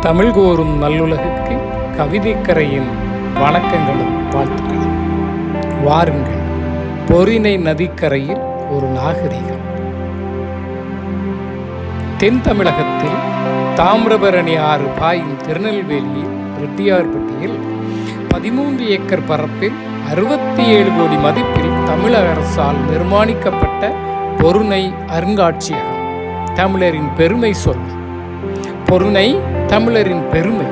தமிழ் கோரும் நல்லுலகுக்கு கவிதைக்கரையின் வணக்கங்களும் வாழ்த்துக்களும். வாருங்கள் பொறினை நதிக்கரையில் ஒரு நாகரிகம். தென் தமிழகத்தில் தாமிரபரணி ஆறு பாயும் திருநெல்வேலியில் ரெட்டியார்பட்டியில் பதிமூன்று ஏக்கர் பரப்பில் அறுபத்தி ஏழு கோடி மதிப்பில் தமிழக அரசால் நிர்மாணிக்கப்பட்ட பொருணை அருங்காட்சியகம். தமிழரின் பெருமை சொல் பொருணை தமிழரின் பெருமை.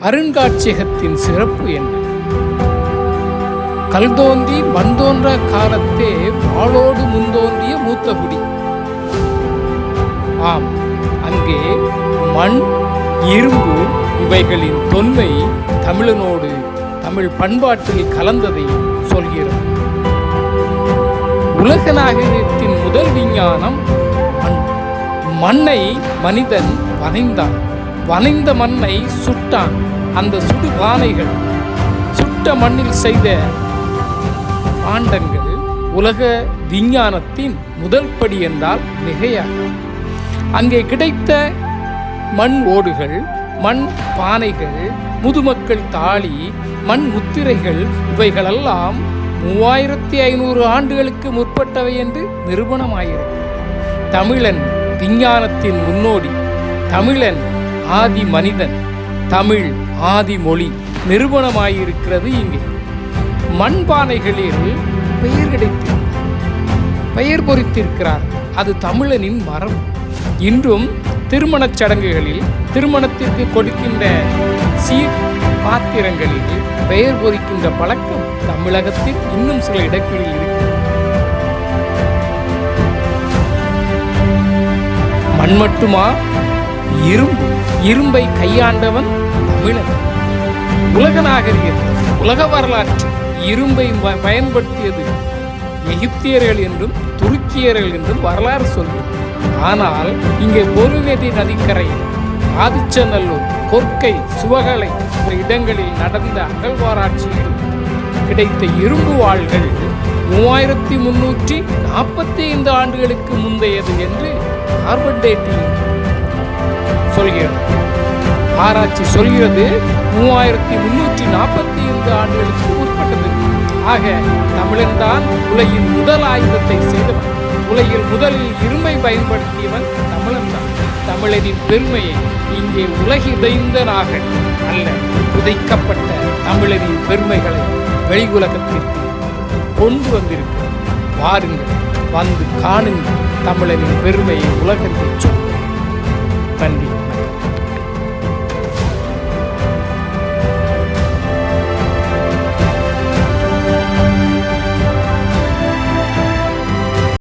அருங்காட்சியகத்தின் சிறப்பு என்ன? கல்தோந்தி மண்தோன்ற மண் வாழோடு காலத்தே வாளோடு முந்தோன்றிய மூத்தகுடி ஆம் அங்கே மண் இரும்பு இவைகளின் தொன்மை தமிழனோடு தமிழ் பண்பாட்டில் கலந்ததை சொல்கிறது. உலக நாகரிகத்தின் முதல் விஞ்ஞானம் மண்ணை மனிதன் வனைந்தான். வனைந்த மண்ணை சுட்டான். அந்த சுடு பானைகள் சுட்ட மண்ணில் செய்த பாண்டங்கள் உலக விஞ்ஞானத்தின் முதல் படி என்றால் மிகையாக. அங்கே கிடைத்த மண் ஓடுகள் மண் பானைகள் முதுமக்கள் தாளி மண் முத்திரைகள் இவைகளெல்லாம் மூவாயிரத்தி ஐநூறு ஆண்டுகளுக்கு முற்பட்டவை என்று நிரூபணமாயிருக்கிறது. தமிழன் விஞ்ஞானத்தின் முன்னோடி தமிழன் ஆதி மனிதன் தமிழ் ஆதி மொழி நிறுவனமாயிருக்கிறது இங்கே. மண்பானைகளில் பெயர் கிடைத்திருக்கிறது. பெயர் பொறித்திருக்கிறார். அது தமிழனின் மரம். இன்றும் திருமணச் சடங்குகளில் திருமணத்திற்கு கொடுக்கின்ற சீர் பாத்திரங்களில் பெயர் பொறிக்கின்ற பழக்கம் தமிழகத்தில் இன்னும் சில இடங்களில் இருக்கிறது. மண் மட்டுமா இரும்பு இரும்பை கையாண்டவன் தமிழன். உலக நாகரிகம் உலக வரலாற்று இரும்பை ப- பயன்படுத்தியது எகிப்தியர்கள் என்றும் துருக்கியர்கள் என்றும் வரலாறு சொல்கிறது. ஆனால் இங்கே பொருவேதி நதிக்கரை ஆதிச்சநல்லூர் கொற்கை சுவகலை போன்ற இடங்களில் நடந்த அகழ்வாராய்ச்சியில் கிடைத்த இரும்பு வாள்கள் மூவாயிரத்தி முன்னூற்றி நாற்பத்தி ஐந்து ஆண்டுகளுக்கு முந்தையது என்று கார்பன் டேட்டிங் சொல்கிறது. ஆராய்ச்சி சொல்கிறது மூவாயிரத்தி முன்னூற்றி நாற்பத்தி ஐந்து ஆண்டுகளுக்கு உட்பட்டது. ஆக தமிழன் தான் உலகின் முதல் ஆயுதத்தை செய்தவன். உலகில் முதலில் இருமை பயன்படுத்தியவன் தமிழன் தான். தமிழரின் பெருமையை இங்கே உலகிதைந்த அல்ல புதைக்கப்பட்ட தமிழரின் பெருமைகளை வெளியுலகத்திற்கு கொண்டு வந்திருக்கிறது வாருங்கள் வந்து காணுங்கள் தமிழரின் பெருமையை உலகத்தை சொல்லுங்கள் நன்றி.